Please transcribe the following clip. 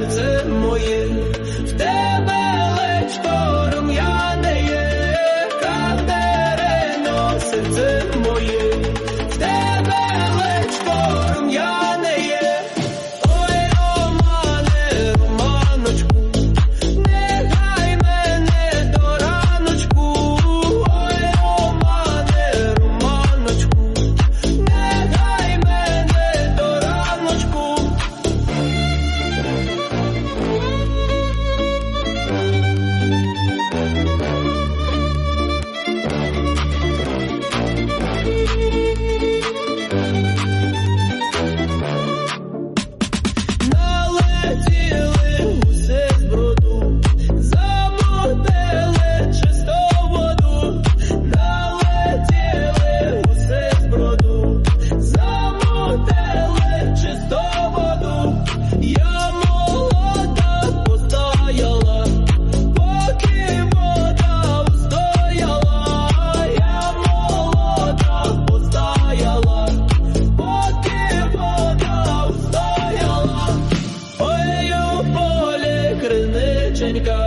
怎么演 Я молода постояла, поки вода устояла, я молода постояла, поки вода устояла, ой, поле криниченька.